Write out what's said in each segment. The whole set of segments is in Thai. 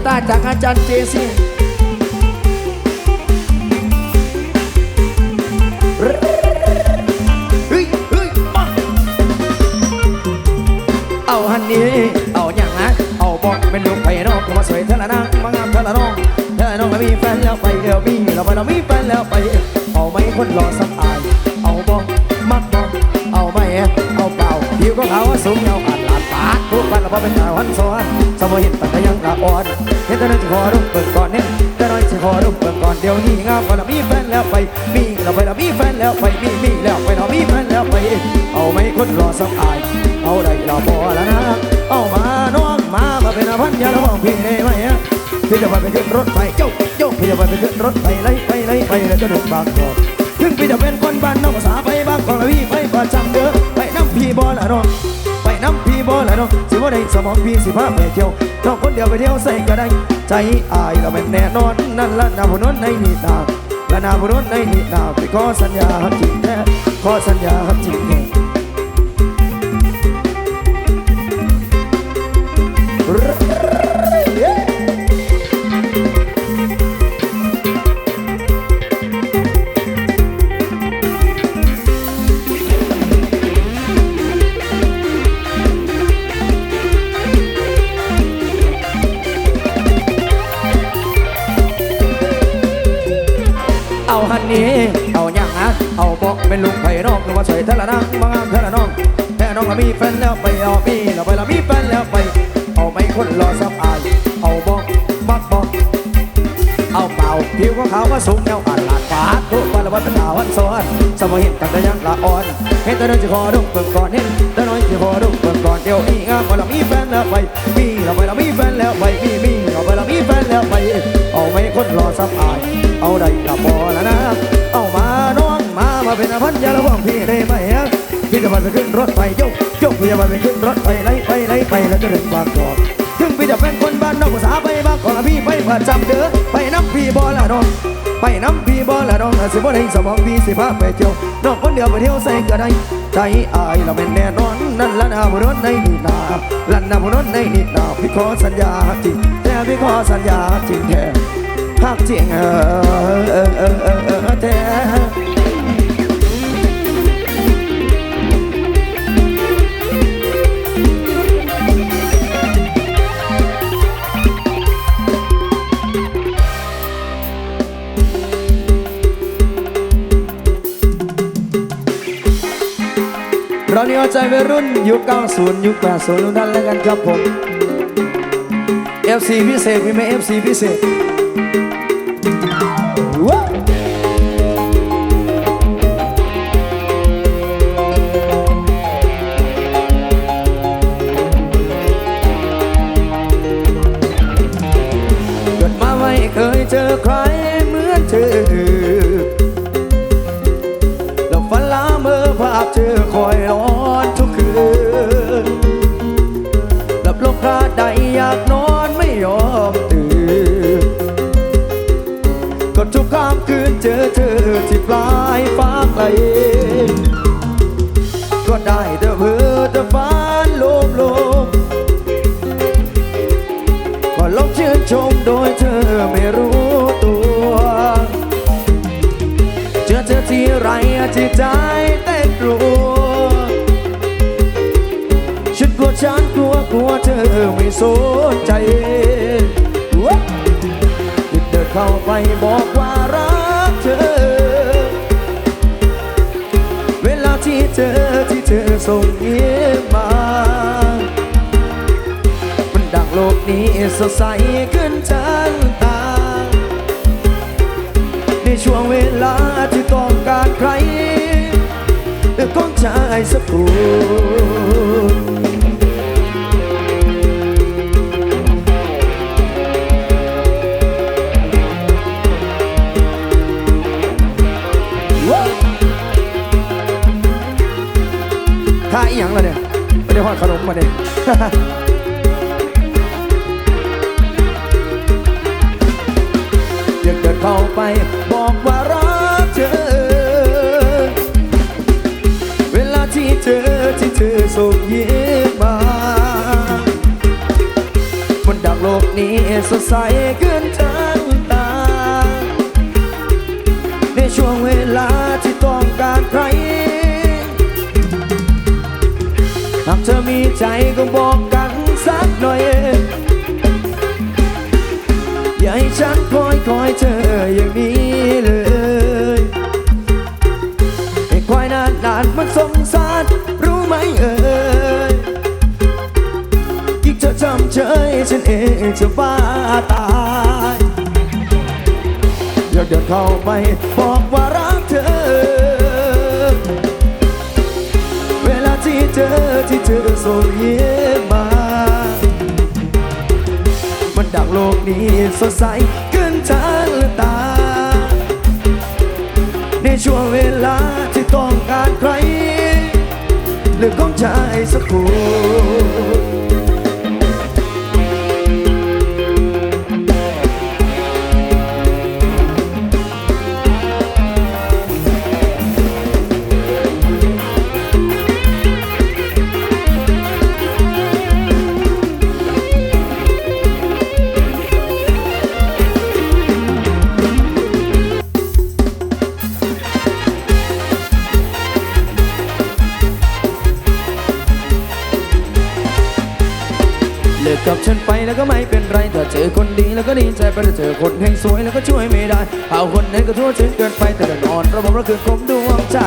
กีตาร์จากอาจารย์เจซีเฮ้ยเอาฮันนี่เอาอย่างนะ เอาบอกเป็นลูกไปนอกมาสวยเธอละนะมางามเธอละน้องเธอน้องแล้วมีแฟนแล้วไปเดี๋ยวมีเราไปเรามีแฟนแล้วไป เอาไม่คนรอสักอาย เอาบอกมักบอกเอาไม่เอาเปล่าผิวก็ขาวสูงเงาอัด ลาดปาดทุกวันเราพอเป็นดาววันซ้อนสมัยเห็นแต่ยังละอ่อนเห็นแต่นั้นจะขอรูปเปิดก่อนเนี่ยแต่น้อยจะขอรูปเปิดก่อนเดี๋ยวนี้งามก็เรามีแฟนแล้วไปมีเราไปเรามีแฟนแล้วไปมีมีแล้วไปเรามีแฟนแล้วไป เอาไม่คนรอสักอาย เอาได้เราพอแล้วนะเอามาน้องมามาเป็นอภันยาแล้วบอกพี่ได้ไหมอะพี่จะไปไปขึ้นรถไฟโยกโยกพี่จะไปไปขึ้นรถไฟไล่ไปไล่ไปแล้วจะถึงบางกอกถึงพี่จะเป็นคนบ้านนอกภาษาไปบางกอกแล้วพี่ไปประจำเด้อไปน้ำพี่บอละน้อง น้ำพี่บอละน้องสิว่าได้สมองพี่สิพาไปเที่ยวน้องคนเดียวไปเที่ยวใส่ก็ได้ ใจอายเราเป็นแน่นอนนั่นละนาบุญนในนิทานและนาบุญนในนี่นาไปขอสัญญาจริงแท้ขอสัญญาจริงแท้ แค่น้องก็มีแฟนแล้วไปเอามีเราไปเรามีแฟนแล้วไป เอาไม่คนรอสับอาย เอาบอกบักบอกเอาเปล่าผิวของเขาว่าสูงแนวอัดลาดฟ้าทุกวันละวันเป็นดาวันซ้อนสมัยเห็นกันแต่ยังละอ่อน เห็นแต่น้อยจะขอดุเปิดก่อนเห็นแต่น้อยจะขอดุเปิดก่อนเดี๋ยวนี้งามว่าเรามีแฟนแล้วไป มีเราไปเรามีแฟนแล้วไป มีมีเราไปเรามีแฟนแล้วไป เอาไม่คนรอสับอาย เอาได้กับพอแล้วนะ เอามาน้องมามาเป็นอภันยาละว่าง ไปขึ้นรถไฟยกยกพี่จะมาไปขึ้นรถไฟไล่ไปไล่ไปแล้วจะถึงบางกอกถึงพี่จะเป็นคนบ้านนอกภาษาไปบางกอกพี่ไปประจำเด้อไปน้ำพี่บอละน้องไปน้ำพี่บอละน้องสิบ่ได้สมองพี่สิพาไปเที่ยวน้องคนเดียวไปเที่ยวใส่ก็ได้ใจอายเราเป็นแน่นอนนั่นละนาบุรุษในนินาลันนาบุรุษในนินาพี่ขอสัญญาจริงแต่พี่ขอสัญญาจริงแท้หักจริงเออเออเออเออเออแท้ เราเนี่ยเอาใจวัยรุ่นยุค90ยุค80ทุกท่านแล้วกันครับผม FC พิเศษมีไหม FC พิเศษ หลับลงคราใดอยากนอนไม่ยอมตื่นก็ทุกค่ำคืนเจอเธอที่ปลายฟ้าไกล ก็ได้แต่เพ้อแต่ฝันลมลมก็ลองชื่นชมโดยเธอไม่รู้ตัว เจอเธอที่ไรจิตใจ สนใจว้าวรีบเดินเข้าไปบอกว่ารักเธอ เวลาที่เจอที่เธอส่งยิ้มมา มันดังโลกนี้สดใสขึ้นทันตา ในช่วงเวลาที่ต้องการใครของช อดขนมมาเนี่ยอยากเดินเข้าไปบอกว่ารักเธอ เวลาที่เธอที่เธอส่งยิ้มมาบนดักโลกนี้สดใสขึ้นทางตา ในช่วงเวลาที่ต้องการใครากเธอมีใจก็บอกกันสักหน่อย อย่าให้ฉันคอยคอยเธออย่างนี้เลยไอ้ควายนานนานมันสงสารรู้ไหมเอ่ยยิ่งเธอทำเฉยฉันเองจะบ้าตาย อยากเดินเข้าไปบอกว่า ใสขึ้นทางตา ในช่วงเวลาที่ต้องการใครเรื่องของชายสักคน กับฉันไปแล้วก็ไม่เป็นไรถ้าเจอคนดีแล้วก็ดีใจไปถ้าเจอคนแห่งสวยแล้วก็ช่วยไม่ได้เอาคนไหนก็ทั่วถึงเกินไปแต่ก็นอนระบบระคือคมดวงใจ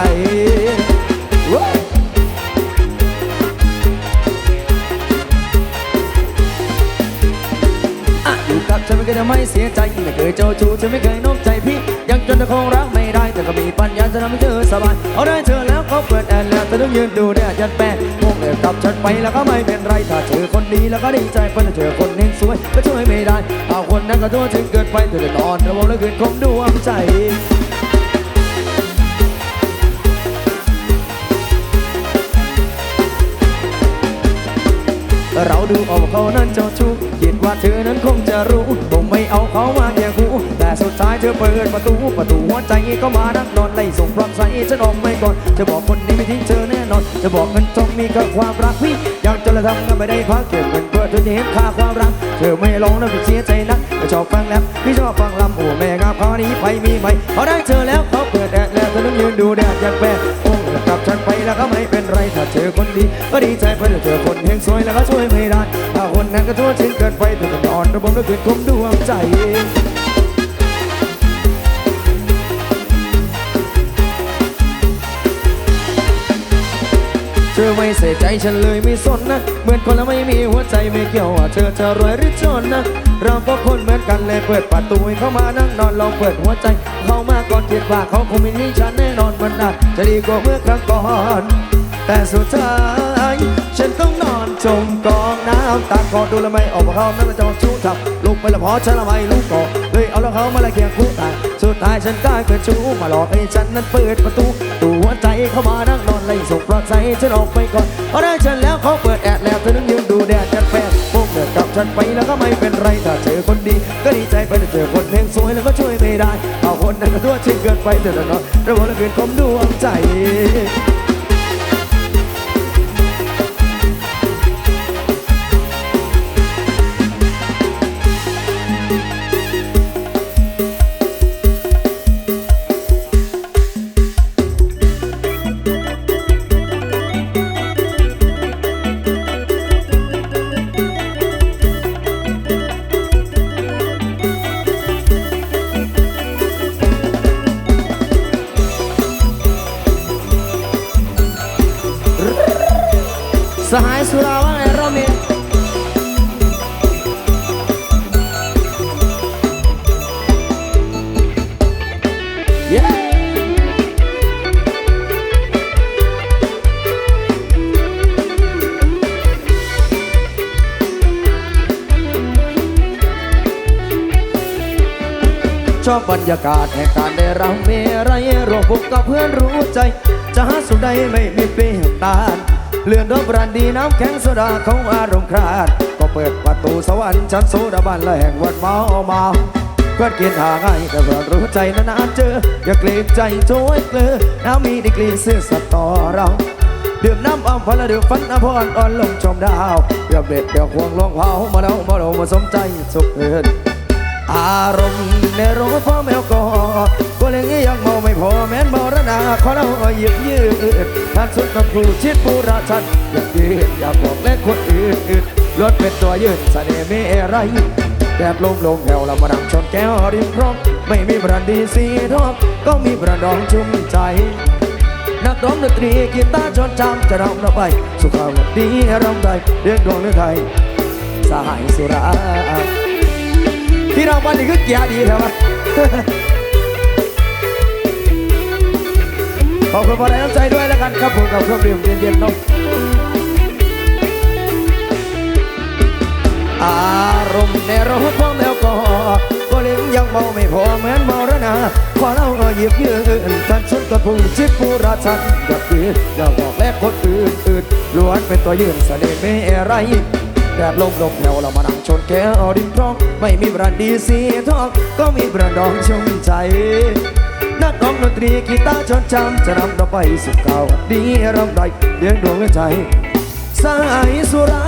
อะอยู่กับฉันไม่เคยทำให้เสียใจไม่เคยเจ้าชู้ฉันไม่เคยนอกใจพี่ ยังจนจะคงรักไม่ ได้แต่ก็มีปัญญาจะทำให้เธอสบายเอาได้เธอแล้วเขาเปิดแอนแล้วแต่ต้องยืนดูแดดยันแปะพวกเลิกกับฉันไปแล้วก็ไม่เป็นไรถ้าเจอคนดีแล้วก็ดีใจเพราะถ้าเจอคนเฮงสวยก็ช่วยไม่ได้เอาคนนั้นก็ตัวถึงเกินไปเธอจะนอนระวังแล้วคืนคงดวงใจ เราดูออกเขานั้นเจ้าชู้คิดว่าเธอนั้นคงจะรู้ ผมไม่เอาเขามาแย่งหูแต่สุดท้ายเธอเปิดประตู ประตูหัวใจก็มานั่งนอนไล่ส่งครามใส่ฉันออกไม่ก่อนจะบอกคนนี้ไม่ทิ้งเธอ นอนจะบอกเงินทองมีกับความรักพี่ยังจะละทำก็ไม่ได้พักเก็บเงินเพื่อเธอจะเห็นค่าความรัก เธอไม่ลงแล้วพี่เสียใจนักก็ชอบฟังแล้วพี่ชอบฟังลำโอ้แม่งามเขานี้ไปมีไหมเขาได้เธอแล้วเขาเปิดแดดแล้วเธอต้องยืนดูแดดอยันแปะโอ้กลับฉันไปแล้วก็ไม่เป็นไรถ้าเจอคนดี ก็ดีใจเพราะเจอคนเฮงสวยแล้วก็ช่วยไม่ได้ถ้าคนนั้นก็ทั่วถึงเกินไปแต่ก็นอนระบมแล้วคืนคมดวงใจ เธอไม่ใส่ใจฉันเลยไม่สนนะ เหมือนคนล้วไม่มีหัวใจไม่เกี่ยวว่าเธอจะรวยหรือจนนะ เราก็คนเหมือนกันเลยเปิดประตูให้เข้ามานั่งนอนลองเปิดหัวใจ เข้ามาก่อนคิดว่าเขาคงไม่ทิ้งฉันแน่นอนมันน่าจจะดีกว่าเมื่อครั้งก่อน แต่สุดท้ายฉันต้องนอนจมกองน้ำตาคอดูแลไม่ออกมาเขานั่นจะจองชู้ทับลูกไปละพอฉันละไม่ลูกก่อเลยเอาแล้วเขามาละเคียงคู่ตาย ดท้ายฉันกลายเป็นชู้มาหลอกให้ฉันนั้นเปิดประตูตัวหัวใจเข้ามานั่งนอนไล่ส่งปลอดใจฉันออกไปก่อนพอได้ฉันแล้วเขาเปิดแอดแล้วเธอนั้นยืนดูแดดกันแฟนพวกเดินกับฉันไปแล้วก็ไม่เป็นไรถ้าเจอคนดี ก็ดีใจไปแต่เจอคนเพลงสวยแล้วก็ช่วยไม่ได้เอาคนนั้นก็ทั่วชิงเกินไปเธอะเนาะระบบระเบียนคมดวงใจ ชอบบรรยากาศแห่งการได้รำเมไรยรวมพบกับเพื่อนรู้ใจ จะหาสุดใดไม่มีเปรี้ยบตาน เลื่อนรบรันดีน้ำแข็งโซดาของอารมณ์คราดก็เปิดประตูสวรรค์ชั้นโซดาบันและแห่งวันเมาเมาเพื่อนกินหาง่ายแต่เพื่อนรู้ใจนานๆเจอ อย่าเกรงใจโจ้ยเกลือน้ำมีดีกรีเสื้อสัตว์ต่อเราดื่มน้ำอ้อมพันละดื่มฟันอภรอ่อนลงชมดาวเกือบเด็ดเดี๋ยวควงลงเผามาแล้วมาเรามาสมใจสุขเอิน อารมณ์ในรถพ่องแมวก็ก็เลยยังเมาไม่พอแม้นมรณาขอเราหยิบยืดท่านสุดกับครูชิดผู้ราชันอยากยืดอยากบอกและคนอื่นรถเป็นตัวยืนเสน่ห์ไม่อะไรแดดลมลมแผ่วเรามาดังชนแก้วริมครองไม่มีบรันดีสีทองก็มีบรันดองชุ่มใจนักร้องดนตรีกีตาร์จนจำจะรำเราไป สุขาวดีรำไทยเรียกดวงเลือไทยสหายสุรา ที่เราวันนี้คือเกียร์ดีแถวะขอบคุณพอได้น้ำใจด้วยแล้วกันครับผมกับเครื่องดื่มเย็นๆเนาะอารมณ์ในรถพ่อแมวก็ก็เลี้ยงยังเมาไม่พอเหมือนเมาระนาขอเราหยิบยืนท่านสุดก็พุ่งชิดผู้ราชันกับยืนอยาบอกและคนอื่นอื่นล้วนเป็นตัวยืนเสน่ห์ไม่อะไร แดดลมลมแนวเรามานั่งชนแก้วดินร้อง ไม่มีบรันดีสีทอง ก็มีบรันดองชุ่มใจ นักร้องดนตรีกีตาร์ชนจำจะรำเราไปสุขเก่าดีรำไรเลี้ยงดวงใจ สายสุรา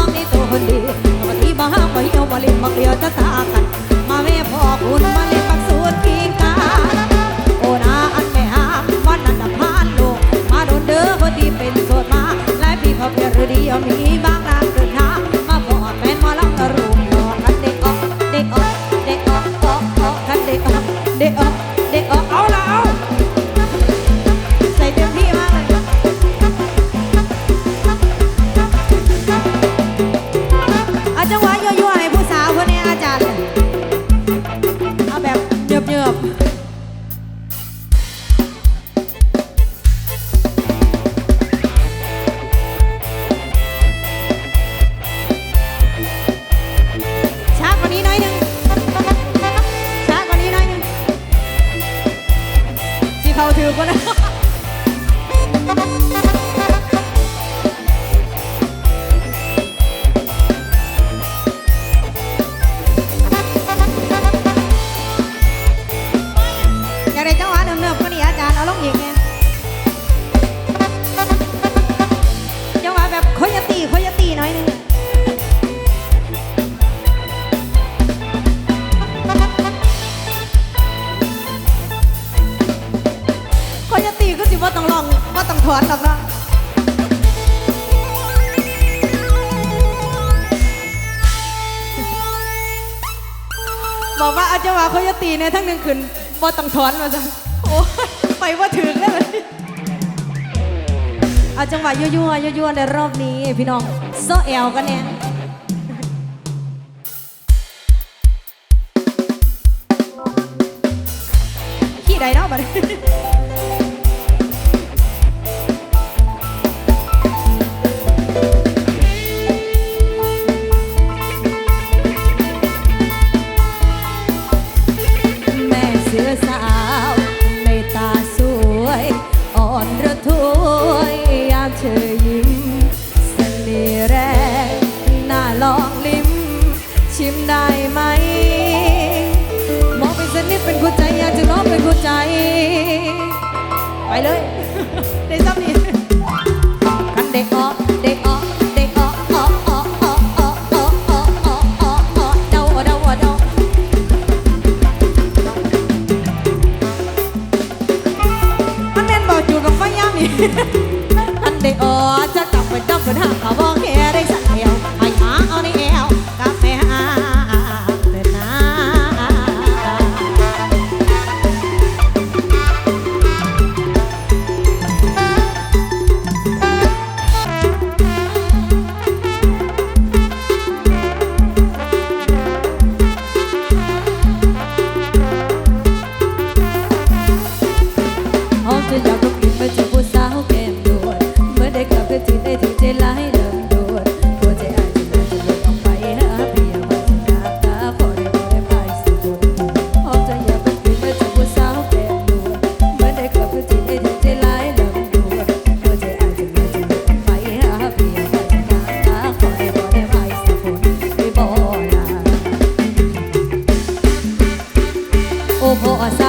องนี่ตัวคนดีตัวที่บ้าบ่เหี่ยวบ่เล่นบ่เกลียวจะตากัน มาแม่พ่อคุณมาเล็นปักสูตรกีกาโอนาอันไม่หาวันนั้นพานลูกมาโดนเด้อคนดีเป็นโสดมาและพี่เขาเพียรเดีเยวมีบ้าากนะบอกว่าอาจจะว่าเขาจะตีในทั้งหนึ่งคืนบ่ต้องถอนมาจ้ะโอ้ไปว่าถึงแล้วเอาจังหวะยั่วๆยั่วๆในรอบนี้ พี่น้องโซเอลกันเนี่ยขี้ใดเนาะเลย po sa